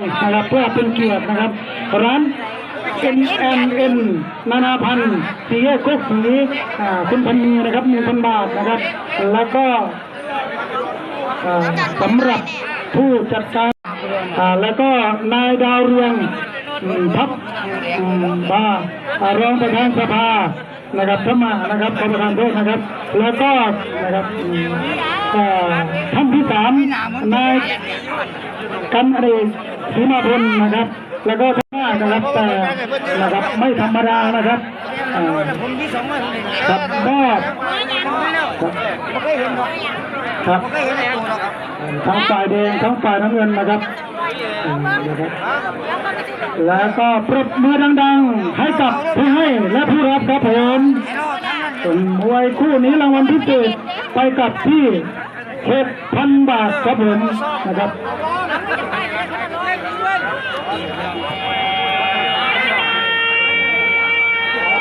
นะครับเพื่อเป็นเกียรตินะครับ ร้าน N N N นานาพันธ์สีแยกโคกสีคุณพันนีนะครับหนึ่งพันบาทนะครับ แล้วก็สำหรับผู้จัดการแล้วก็นายดาวเรืองอืมทัพบาอ่ารองประธานสภานะครับพมานะครับขอประธานโทษนะครับ แล้วก็นะครับท่านที่สามนายกันอดี ตศรีมาพลนะครับ แล้วก็ท่านนะครับแต่นะครับไม่ธรรมดานะครับอ่าผมที่สองมาเลยครับมอบไม่เคยเห็นหรอกครับไม่เคยเห็นตัวหรอกทั้งฝ่ายแดงทั้งฝ่ายน้ำเงินนะครับอืมนะครับ แล้วก็ปรบมือดังๆ ให้กับผู้ให้และผู้รับครับผมไอ้รอดทั้งนั้นส่วนมวยคู่นี้รางวัลพิเศษไปกับที่เจ็ดพันบาทครับผมนะครับ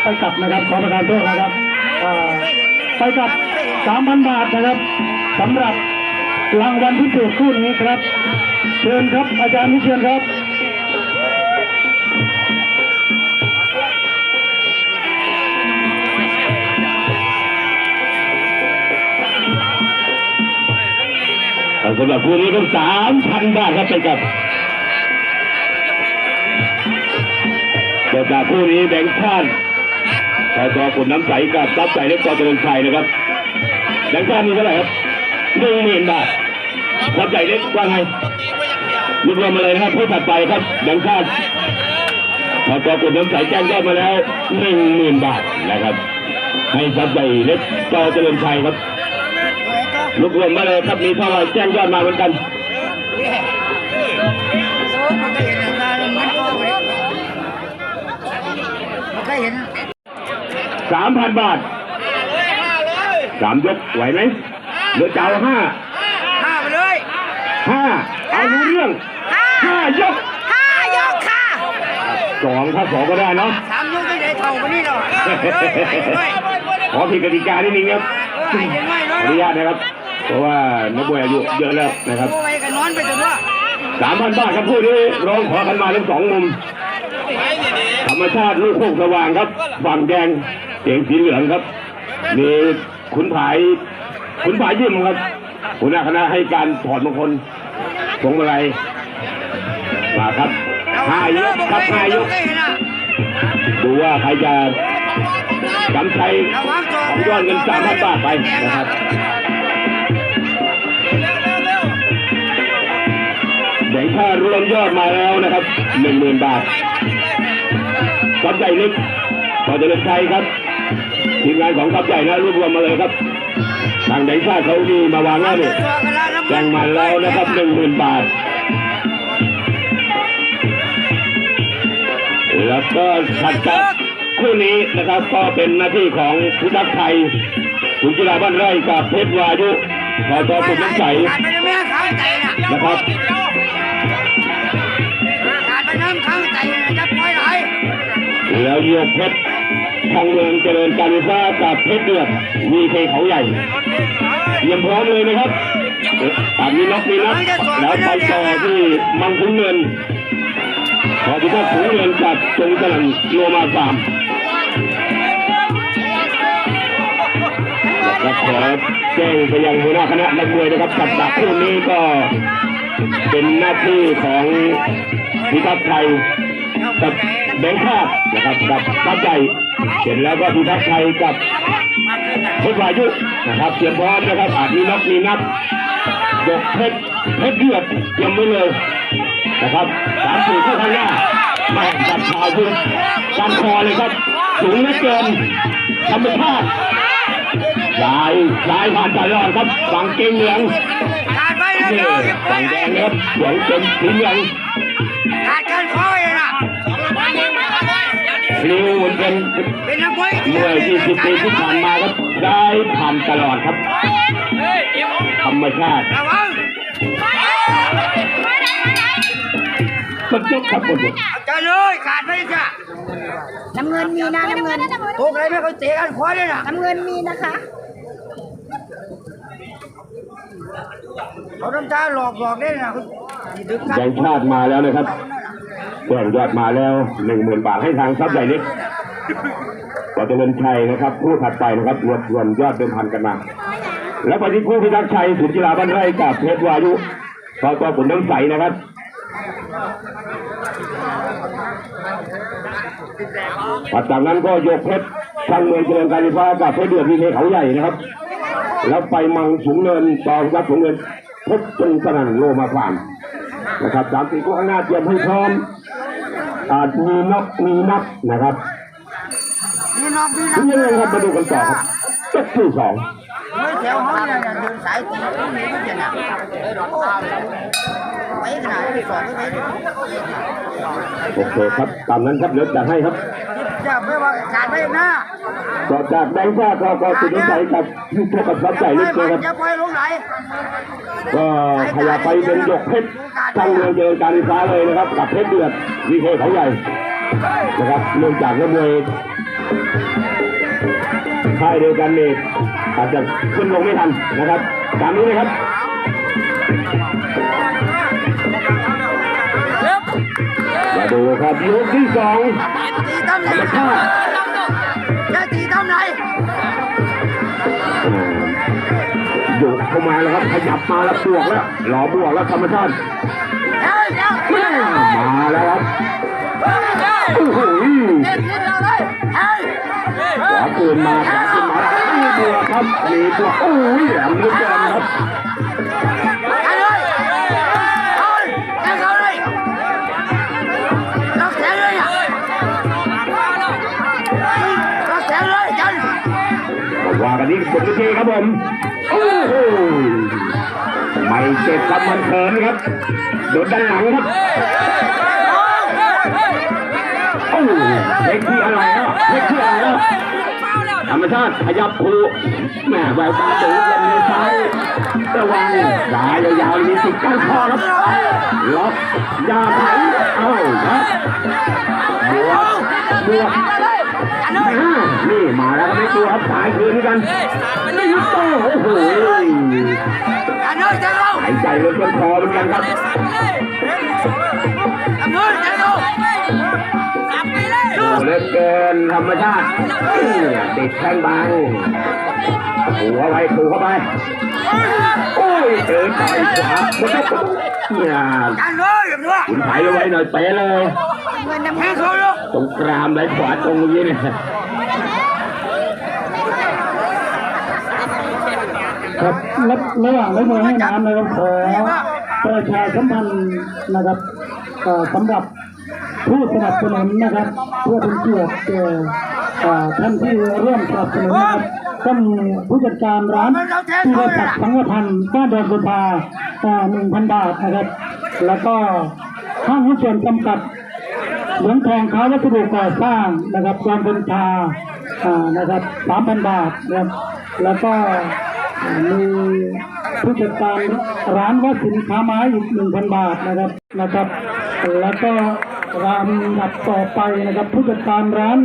ไปกลับนะครับขอประทานโทษนะครับไปกลับสามพันบาทนะครับสำหรับรางวัลพิเศษคู่นี้ครับ เชิญครับอาจารย์นิเชียนครับสำหรับคู่นี้ก็สามพันบาทครับไปกับ จากคู่นี้แบงค์ชาติพอจอขุนน้ำใสกับรับใสเล็กต่อเจริญชัยนะครับแบงค์ชาติมีเท่าไหร่ครับหนึ่งหมื่นบาทรับใสเล็กว่าไงรวบรวมมาเลยนะครับผู้ถัดไปครับแบงค์ชาติพอจอขุนน้ำใสแจ้งยอดมาแล้วหนึ่งหมื่นบาทนะครับให้รับใสเล็กต่อเจริญชัยครับรวบรวมมาเลยครับมีเท่าไหร่แจ้งยอดมาเหมือนกันมัน สามพันบาทสามยกไหวไหมเหลือเจ้าห้าห้าไปเลยห้าเอารู้เรื่องห้ายกห้ายกค่ะสองถ้าสองก็ได้เนาะสามยกได้เท่ากันนี่หรอขอผิดกติกานิดนึงครับไอ้ยังไงขอเนาะอนุญาตนะครับ เพราะว่านักมวยอายุเยอะแล้วนะครับไปกันนอนไปจนว่าสามพันบาทครับผู้นี้ร้องขอกันมาทั้งสองมุมธรรมชาติลูกโคกสว่างครับฝั่งแดง เสียงสีเหลืองครับมีขุนผายขุนผายยิ้มครับหัวหน้าคณะให้การถอดมงคลพวงมาลัยมาครับห้ายกครับห้ายกดูว่าใครจะกำชัยของยอดเงินสามพันบาทไปนะครับแบ่งค่ารวมยอดมาแล้วนะครับหนึ่งหมื่นบาททับใหญ่เล็กพอจะเลือกใช้ครับ ทีมงานของทับใหญ่นะรวบรวมมาเลยครับทางแบงค์ชาติเขาดีมาวางแล้วเนี่ยแจ้งมาแล้วนะครับหนึ่งหมื่นบาท แล้วก็ถัดจากคู่นี้นะครับก็เป็นหน้าที่ของผู้ทักไทยคุณจิราบ้านไร่กับเพชรวายุขอจอคุณน้ำใสขาดไปน้ำใจนะครับขาดไปน้ำข้างใจจะปล่อยไหลแล้วโยกเพชร ทางเมืองเจริญการไฟฟ้ากับเพชรเดือดมีเพเขาใหญ่เตรียมพร้อมเลยนะครับตามนี้น็อกมีนัดแล้วไปต่อที่มังคุดเงินขอพิทักษ์ถุงเงินจากจงกลันโลมาฟามและขอแจ้งไปยังหัวหน้าคณะนักมวยนะครับกับดักคู่นี้ก็เป็นหน้าที่ของพิทักษ์ไทย กับแบงค์ชาตินะครับกับทัพใจเห็นแล้วก็พิทักษ์ไทยกับเพชรวายุนะครับเตรียมพร้อมนะครับอาจมีนับมีนับยกเพชรเพชรเดือดเตรียมไว้เลยนะครับสามสี่คู่ข้างหน้ามาจับขาวคือการคอเลยครับ สูงเหลือเกินธรรมชาติลายลายผ่านตลอดครับฝั่งเก่งเหลืองฝั่งแดงครับหลืองเป็นสีเหลืองขาดกันคอย นะพลิ้วเหมือนเป็นเป็นนักมวยเมื่อ20ปีที่ผ่านมาครับได้ผ่านตลอดครับธรรมชาติระวังสุดยอดครับหมดเลยจะเลยขาดไปจ้ะน้ำเงินมีนะน้ำเงินถูกเลยไม่เขาเตะกันคอยเลยนะน้ำเงินมีนะคะเขาทำตาหลอกหลอกได้นะดึกกันแบงค์ชาติมาแล้วนะครับ แจ้งยอดมาแล้วหนึ่งหมื่นบาทให้ทางทรัพย์ใหญ่เล็กก็จะเงินชัยนะครับคู่ถัดไปนะครับรวมรวมยอดเดิมพันกันมา แล้วไปที่คู่พิทักษ์ชัยสุนกีฬาบ้านไร่กับเพชรวายุสกขุนน้ำใสนะครับถัดจากนั้นก็ยกเพชรช่างเมืองเจริญการไฟฟ้ากับเพชรเดือดวีเคเขาใหญ่นะครับ แล้วไปมังสูงเนินต่อครับสูงเนินเพชรจงสนั่นโลมาฟาร์มนะครับสามสี่คู่ข้างหน้าเตรียมให้พร้อม อาจมีนกมีนับนะครับนี่น้องพี่ทุน้อกงอย่างนะครับมาดูกันต่อครับยกที่สองไม่แถวห้องเนี่ยเดินสายตีตรงนี้ก็จะหนักไปขนาดที่สองไม่ไปโอเคครับตามนั้นครับเดี๋ยวจัดให้ครับจะไม่ว่าขาดไปหน้า ต่อจากแบงค์ชาก็ก็สุดน้ำใสกับพี่โชคกับทรัพย์ใหญ่เล็กเลยครับจะปล่อยลงไหลก็ขยับไปเป็นยกเพชรช่างเมือเจริญการไฟฟ้าเลยนะครับ กับเพชรเดือดวีเคเขาใหญ่นะครับเนื่องจากนักมวยค่ายเดียวกันนี่อาจจะขึ้นลงไม่ทันนะครับตามนี้เลยครับมาดูครับยกที่สองธรรมชาติ จะตีตั้มไหนโยกเข้ามาแล้วครับขยับมาแล้วบวกแล้วหล่อบวกแล้วธรรมชาติเฮ้ยเดี๋ยวเฮ้ยมาแล้วครับโอ้โหเด็ดนิดเดียวเลยเฮ้ยขวาคืนมาขวาคืนมามีบวกครับมีบวกโอ้ยแหลมลึกเกินครับ กันนี้สุดทีครับผมโอ้โหไม่เจ็บครับมันเขินครับโดนด้านหลังครับโอ้เล็กที่อะไรเนาะเล็กที่อะไรเนาะธรรมชาติขยับผูแม่แววตาดูลมในซ้ายระวังสายยาวๆมีสิทธิ์ก้านคอครับล็อกยาไถเอ้าครับบวกบวก อ่านี่มาแล้วก็ไม่กลัวครับสายคืนกันนี่ครับโอ้โหอันนี้จันเราหายใจเลยจนคอเหมือนกันครับอันนี้จันเรา โอ้เหลือเกินธรรมชาติติดแข้งบางหัวไปถูเข้าไปโอ้ยเดินต่อยขวาบนยกเนี่ยจันเลยอย่างนี้ขุนไถเอาไว้หน่อยเป๊ะเลยเงินน้ำแทเงิงนเขาลูกตรงกรามไหลขวาตรงนี้เนี่ยครับระระหว่างระหว่างให้น้ำนะครับขอประชาสัมพันธ์นะครับเอ่อสำหรับ ผู้สนับสนุนนะครับเพื่อเป็นเกียรติแก่ท่านที่ร่วมสนับสนุนนะครับท่านผู้จัดการร้านที่บริษัทสังฆพันธ์บ้านดอนสุภาหนึ่งพันบาทนะครับแล้วก็ห้างหุ้นส่วนจำกัดเหมืองทองค้าวัสดุก่อสร้างนะครับจอมเป็นชาอ่านะครับสามพันบาทนะครับแล้วก็มีผู้จัดการร้านวัสินค้าไม้อีกหนึ่งพันบาทนะครับนะครับ แล้วก็ รามดับต่อไปนะครับผู้จัดการร้าน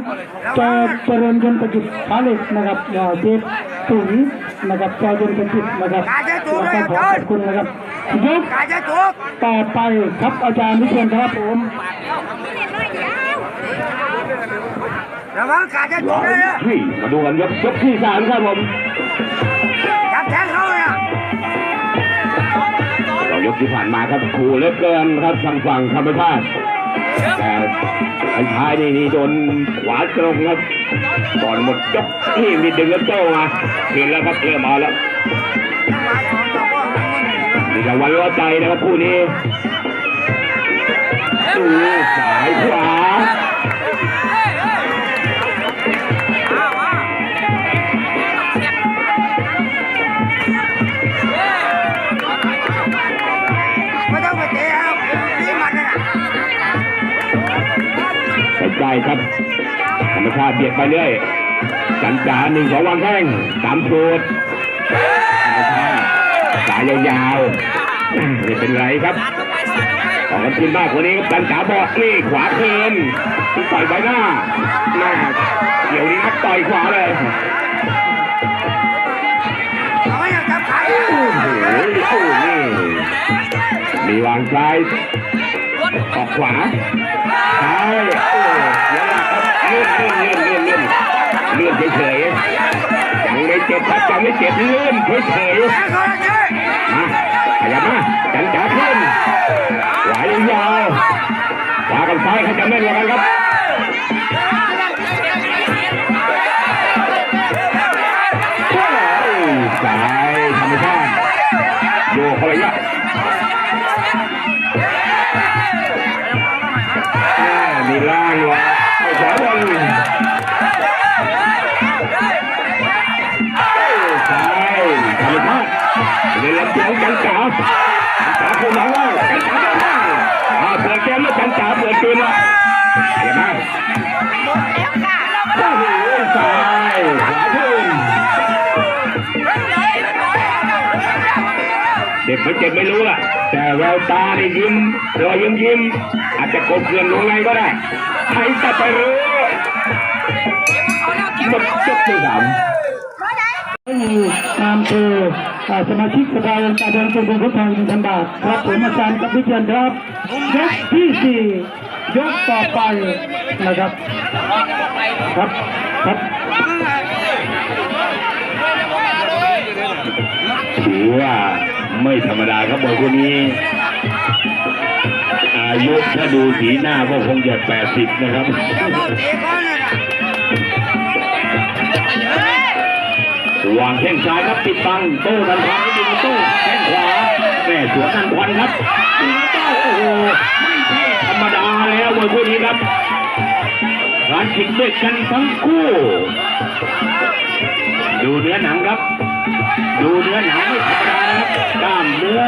จอเจริญยนต์ประกิจค้าเหล็กนะครับอ่าเจฟตุ๋ยนะครับจอยนต์ประกิจนะครับแล้วก็ขอขอบคุณนะครับยกกาจะถูกต่อไปครับอาจารย์นิเชนครับผมระวังกาจะถูกเลยนะที่มาดูกันยกยกที่สามครับผมจับแทงเขาเลยอะเรายกที่ผ่านมาครับขู่เหลือเกินครับทางฝั่งธรรมชาติ แต่ไอ้ท้ายนี่นี่โดนขวาตรงครับก่อนหมดยกนี่มีดึงแล้วโต้มาเห็นแล้วครับเริ่มเอาแล้วนี่รางวัลล้อใจนะครับคู่นี้ดูสายขวา ใกล้ๆครับธรรมชาติเบียดไปเรื่อยจันจาหนึ่งสองวางแข้งสามสูตรธรรมชาติสายยาวๆไม่เป็นไรครับออกกันขึ้นมากกว่านี้ครับจันจ๋าบอกนี่ขวาคืนต่อยใบหน้าหน้าเดี๋ยวนี้ครับต่อยขวาเลยเขาไม่อยากจับใครโอ้โหโอ้นี่มีวางซ้ายออกขวาซ้ายโอ้ เดี๋ยวนะครับเลื่อนเลื่อนเลื่อนเลื่อนเลื่อนเลื่อนเฉยๆยังไม่เจ็บครับยังไม่เจ็บเลื่อนเฉยๆมาขยับมาจันจ๋าขึ้นไหวยาวขวากับซ้ายใครจะแม่นแล้วกันครับ เล่นลำเสียงจันจ๋าจ๋าคือน้องว่าจันจ๋าเดินหน้าอ่าเปิดเกมแล้วจันจ๋าเปิดเกมแล้วเห็นไหมโอ้โหซ้ายขวาขึ้นเด็กไม่เจ็บไม่รู้ล่ะ แต่แววตาได้ยิ้มรอยยิ้มยิ้มอาจจะกบเกลื่อนลงไงก็ได้ใครจะไปรู้หมดจบที่สามมีนามคือ สมาชิกสภาองค์การบริหารส่วนตำบลพุทธทองหนึ่งพันบาทครับผมอาจารย์กับวิเชียนครับยกที่สี่ยกต่อไปนะครับครับครับถือว่าไม่ธรรมดาครับบอยคนนี้ อายุถ้าดูสีหน้าก็คงจะแปดสิบนะครับ วางแข้งซ้ายครับติดบังโต้ทันควันดึงโต้แข้งขวาแม่สวนทันควันครับดึงโต้โอ้โหไม่ใช่ธรรมดาแล้วมวยคู่นี้ครับการจิกด้วยกันทั้งคู่ ดูเนื้อหนังครับ ดูเนื้อหนังไม่ธรรมดาครับกล้ามเนื้อ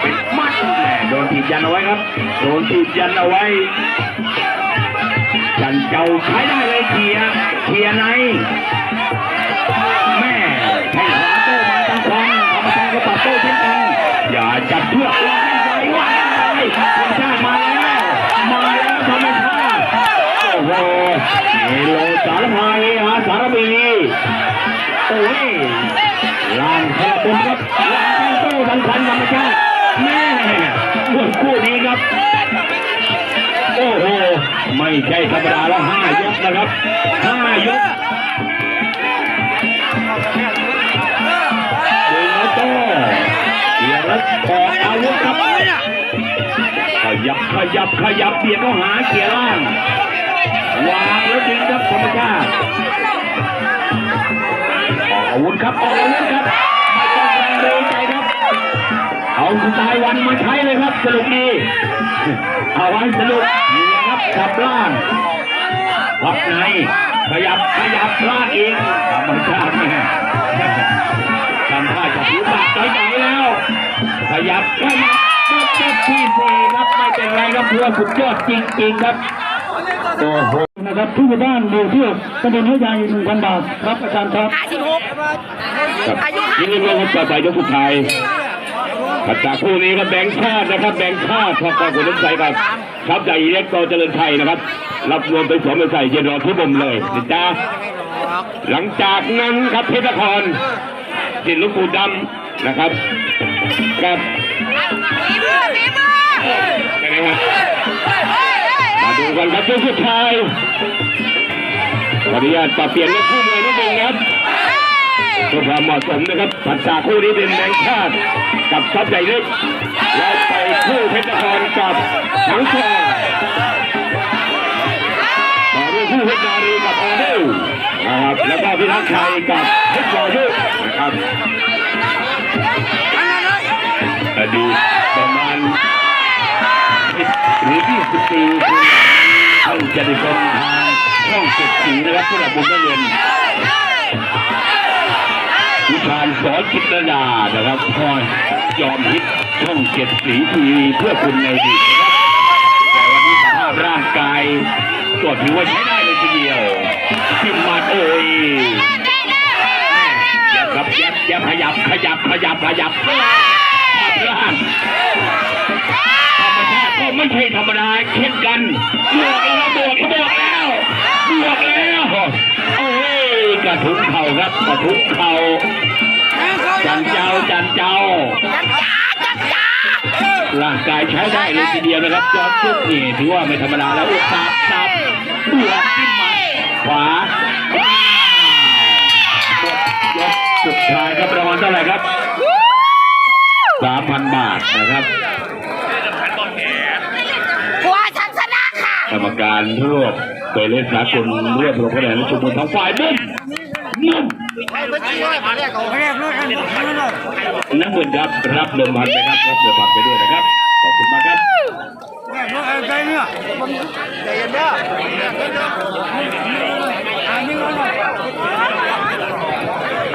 เป็นมัดแม่โดนถีบยันเอาไว้ครับ โดนถีบยันเอาไว้จันเจ้าใช้ได้เลยเขียเขียใน โอ้ยลานแค่บนครับลานแค่โต้ทางควันธรรมชาติแม่มวยคู่นี้ครับ โอ้โห ไม่ใช่ธรรมดาแล้วห้ายกนะครับห้ายกดึงแล้วโต้เบียดแล้วอออาวุธครับขยับขยับขยับเบียดเข้าหาเกียร์ล่างวางแล้วดึงครับธรรมชาติ วุธครับออกอาวุธครับไม่ต้องลังเลใจครับ เอาสไตล์วันมาใช้เลยครับสรุปดีเอาไว้สรุปนี่ครับขับล่างพับในขยับขยับล่างอีกธรรมชาติแม่ทำท่าจะถือปากใจๆแล้ว ขยับขยับยกยกที่สี่ครับไม่เป็นไรครับเพื่อสุดยอดจริงๆครับโอ้โห นะครับผู้ใหญ่บ้านหมู่ที่ตำบลห้วยยางอีกหนึ่งพันบาทครับอาจารย์ครับห้าสิบหกครับยินดีด้วยครับต่อไปยกสุดท้ายครับจากคู่นี้ครับแบงค์ชาตินะครับ แบงค์ชาติครับขอบคุณน้ำใจครับครับจากอีเล็กโตเจริญชัยนะครับ รับรวมไปสวมไปใส่เย็นรอที่บ่มเลยนะจ๊ะหลังจากนั้นครับเพชรนครสินหลุงปู่ดำนะครับกับมีมือมีมือเป็นไงครับ มาดูกันครับยกสุดท้ายขออนุญาตปรับเปลี่ยนเรื่องคู่มวยนิดนึงครับเพื่อความเหมาะสมนะครับปัจจาคู่นี้เป็นแบงชาติกับซับใหญ่เล็กแล้วไปคู่เพชรนครกับหนังทองต่อด้วยคู่เพชรนารีกับออเดลนะครับแล้วก็พิทักษ์ชัยกับเพชรวายุนะครับอดีตประมาณหรือที่สิบปี ท่านจะได้ชมทางช่องเจ็ดสีนะครับสำหรับบุญเงินวิชาญสอนจิตรดานะครับคอยยอมฮิตช่องเจ็ดสีทีวีเพื่อคุณในดีนะครับแต่วันนี้สภาพร่างกายก็ถือว่าใช้ได้เลยทีเดียวขึ้นมาโอ้ยอย่าครับย่าอย่าขยับขยับขยับขยับภาพร่าง ธรรมชาติก็ ไม่ใช่ธรรมดาเช่นกันบวกแล้วบวกบวกแล้วบวกแล้วโอ้ยกระทุ้งเข่าครับกระทุ้งเข่าจันเจ้าจันเจ้าร่างกายใช้ได้เลยทีเดียวนะครับจอร์จซุกนี่ถือว่าไม่ธรรมดาแล้วอุตาบตับบวกขึ้นมาขวายกสุดท้ายครับรางวัลเท่าไหร่ครับสามพันบาทนะครับ หัวฉันชนะค่ะ กรรมการรวบไปเล่นสากลรวบรวมคะแนนและชุมนุมทั้งฝ่ายนุ่มนุ่มนักบุญครับรับเดิมพันไปครับรับเดิมพันไปด้วยนะครับขอบคุณมากครับ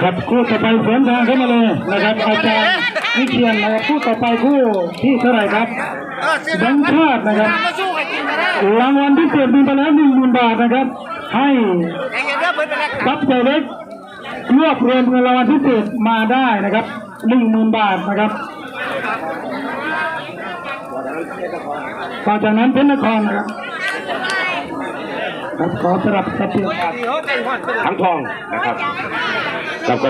ครับคู่ต่อไปสวนทางเข้ามาเลยนะครับอาจารย์วิเชียนนะครับคู่ต่อไปคู่ที่เท่าไหร่ครับแบงค์ชาตินะครับ รางวัลที่เกิดมีไปแล้วหนึ่งหมื่นบาทนะครับ ให้ทรัพย์ใหญ่เล็กรวบรวมเงินรางวัลที่เกิดมาได้นะครับหนึ่งหมื่นบาทนะครับต่อจากนั้นเพชรนครนะครับครับขอสลับสับเปลี่ยนทั้งทองนะครับแล้วก็